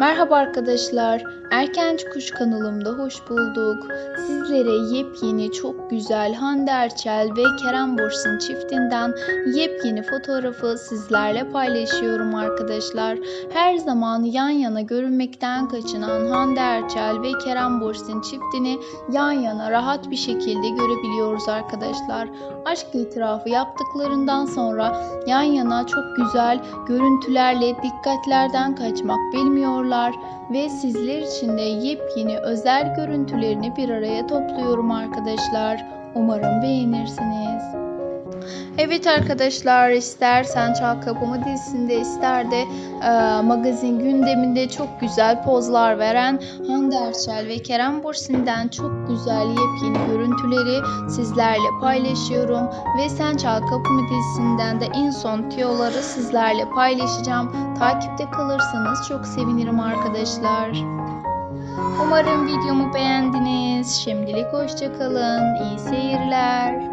Merhaba arkadaşlar. Erkenci Kuş kanalımda hoş bulduk. Sizlere yepyeni çok güzel Hande Erçel ve Kerem Bürsin çiftinden yepyeni fotoğrafı sizlerle paylaşıyorum arkadaşlar. Her zaman yan yana görünmekten kaçınan Hande Erçel ve Kerem Bürsin çiftini yan yana rahat bir şekilde görebiliyoruz arkadaşlar. Aşk itirafı yaptıklarından sonra yan yana çok güzel görüntülerle dikkatlerden kaçmak bilmiyorlar ve sizler için de yepyeni özel görüntülerini bir araya topluyorum arkadaşlar. Umarım beğenirsiniz. Evet arkadaşlar ister Sen Çal Kapımı dizisinde ister de e, magazin gündeminde çok güzel pozlar veren Hande Erçel ve Kerem Bürsin'den çok güzel yepyeni görüntüleri sizlerle paylaşıyorum ve Sen Çal Kapımı dizisinden de en son tiyoları sizlerle paylaşacağım. Takipte kalırsanız çok sevinirim arkadaşlar. Umarım videomu beğendiniz. Şimdilik hoşçakalın. İyi seyirler.